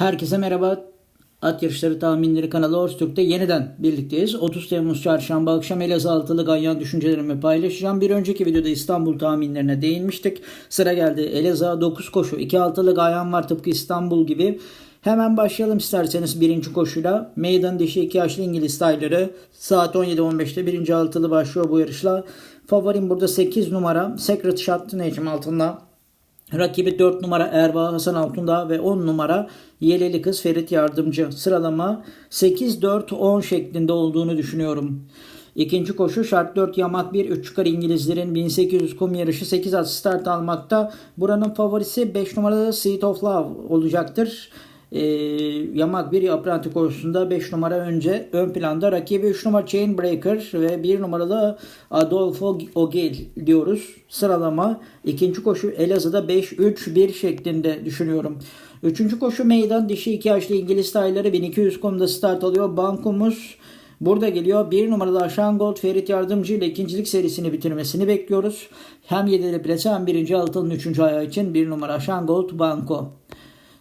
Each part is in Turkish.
Herkese merhaba. At Yarışları Tahminleri kanalı Orstürk'te yeniden birlikteyiz. 30 Temmuz çarşamba akşam Elazığ altılı ganyan düşüncelerimi paylaşacağım. Bir önceki videoda İstanbul tahminlerine değinmiştik. Sıra geldi Elazığ 9 koşu. 2 altılı ganyan var tıpkı İstanbul gibi. Hemen başlayalım isterseniz birinci koşuyla. Meydan dişi 2 yaşlı İngiliz tayları. Saat 17.15'te birinci altılı başlıyor bu yarışla. Favorim burada 8 numara. Secret Shot Necim altında. Rakibi 4 numara Erva Hasan Altundağ ve 10 numara Yeleli Kız Ferit Yardımcı. Sıralama 8-4-10 şeklinde olduğunu düşünüyorum. İkinci koşu şart 4 yamak 1 3 çıkar İngilizlerin 1800 kum yarışı 8 at start almakta. Buranın favorisi 5 numaralı Seat of Love olacaktır. Ee, yamak 1 apranti koşusunda 5 numara önce ön planda rakibi 3 numara Chainbreaker ve 1 numaralı Adolfo Ogel diyoruz. Sıralama ikinci koşu Elazığ'da 5-3-1 şeklinde düşünüyorum. Üçüncü koşu meydan dişi 2 yaşlı İngiliz tayları 1200 kumda start alıyor. Bankumuz Burada geliyor. Bir numaralı Aşangold Ferit Yardımcı ile ikincilik serisini bitirmesini bekliyoruz. Hem 7'li plase hem birinci altının üçüncü ayağı için bir numara Aşangold Banko.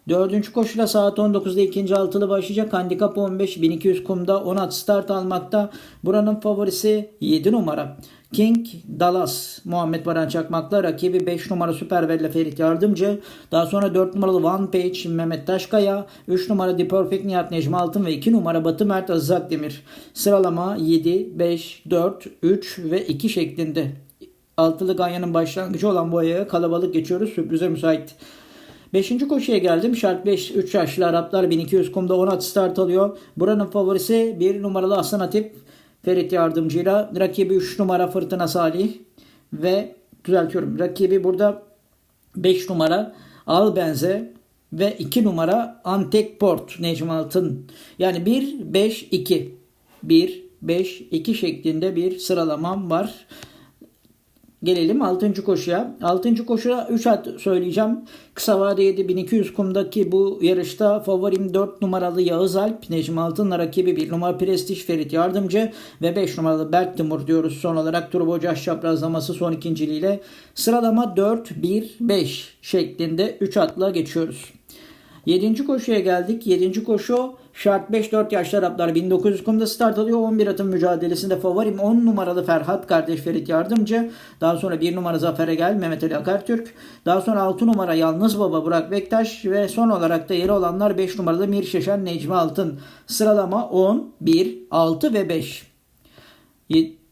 Dördüncü koşuyla saat 19'da ikinci altılı başlayacak. Handikap 15 1200 kumda 10 at start almakta. Buranın favorisi 7 numara. King Dallas Muhammed Baran Çakmak'la rakibi 5 numara Süper Bella Ferit Yardımcı. Daha sonra 4 numaralı One Page Mehmet Taşkaya. 3 numara The Perfect Nihat Necmi Altın ve 2 numara Batı Mert Aziz Akdemir. Sıralama 7, 5, 4, 3 ve 2 şeklinde. Altılı Ganyan'ın başlangıcı olan bu ayağa kalabalık geçiyoruz. Sürprize müsait. Beşinci koşuya geldim. Şart 5 3 yaşlı Araplar 1200 kumda 10 at start alıyor. Buranın favorisi 1 numaralı Aslan Atip Ferit yardımcıyla. Rakibi 3 numara Fırtına Salih ve düzeltiyorum. Rakibi burada 5 numara Albenze ve 2 numara Antek Port Necmi Altın. Yani 1 5 2 1 5 2 şeklinde bir sıralamam var. Gelelim 6. koşuya. 6. koşuya 3 at söyleyeceğim. Kısa vadede 1200 kumdaki bu yarışta favorim 4 numaralı Yağız Alp. Necmi Altın'la rakibi 1 numara Prestij Ferit Yardımcı ve 5 numaralı Berk Timur diyoruz. Son olarak Turbo Caş çaprazlaması son ikinciliğiyle. Sıralama 4-1-5 şeklinde 3 atla geçiyoruz. 7. koşuya geldik. 7. koşu şart 5-4 yaşlı Araplar 1900 kumda start alıyor. 11 atın mücadelesinde favorim 10 numaralı Ferhat kardeş Ferit Yardımcı. Daha sonra 1 numara Zafer'e gel Mehmet Ali Akartürk. Daha sonra 6 numara Yalnız Baba Burak Bektaş ve son olarak da yeri olanlar 5 numaralı Mir Şeşen Necmi Altın. Sıralama 10, 1, 6 ve 5.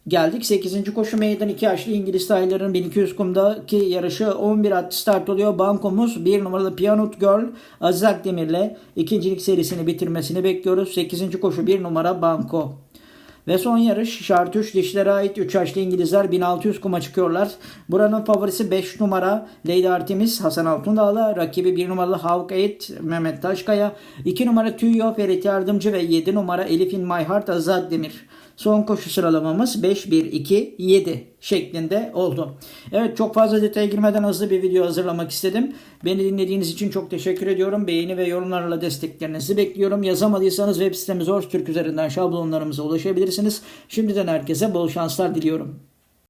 Geldik 8. koşu meydan 2 yaşlı İngiliz tayların 1200 kumdaki yarışı 11 at start oluyor. Bankomuz 1 numaralı Pianot Girl Aziz Akdemir'le ikincilik serisini bitirmesini bekliyoruz. 8. koşu 1 numara Banko. Ve son yarış şart 3 dişlere ait 3 yaşlı İngilizler 1600 kuma çıkıyorlar. Buranın favorisi 5 numara Lady Artemis Hasan Altundağ'la rakibi 1 numaralı Hawk 8 Mehmet Taşkaya 2 numara Tüyo Ferit Yardımcı ve 7 numara Elif'in My Heart Azad Demir. Son koşu sıralamamız 5-1-2-7 şeklinde oldu. Evet çok fazla detaya girmeden hızlı bir video hazırlamak istedim. Beni dinlediğiniz için çok teşekkür ediyorum. Beğeni ve yorumlarla desteklerinizi bekliyorum. Yazamadıysanız web sitemiz Orstürk üzerinden şablonlarımıza ulaşabilirsiniz. Şimdiden herkese bol şanslar diliyorum.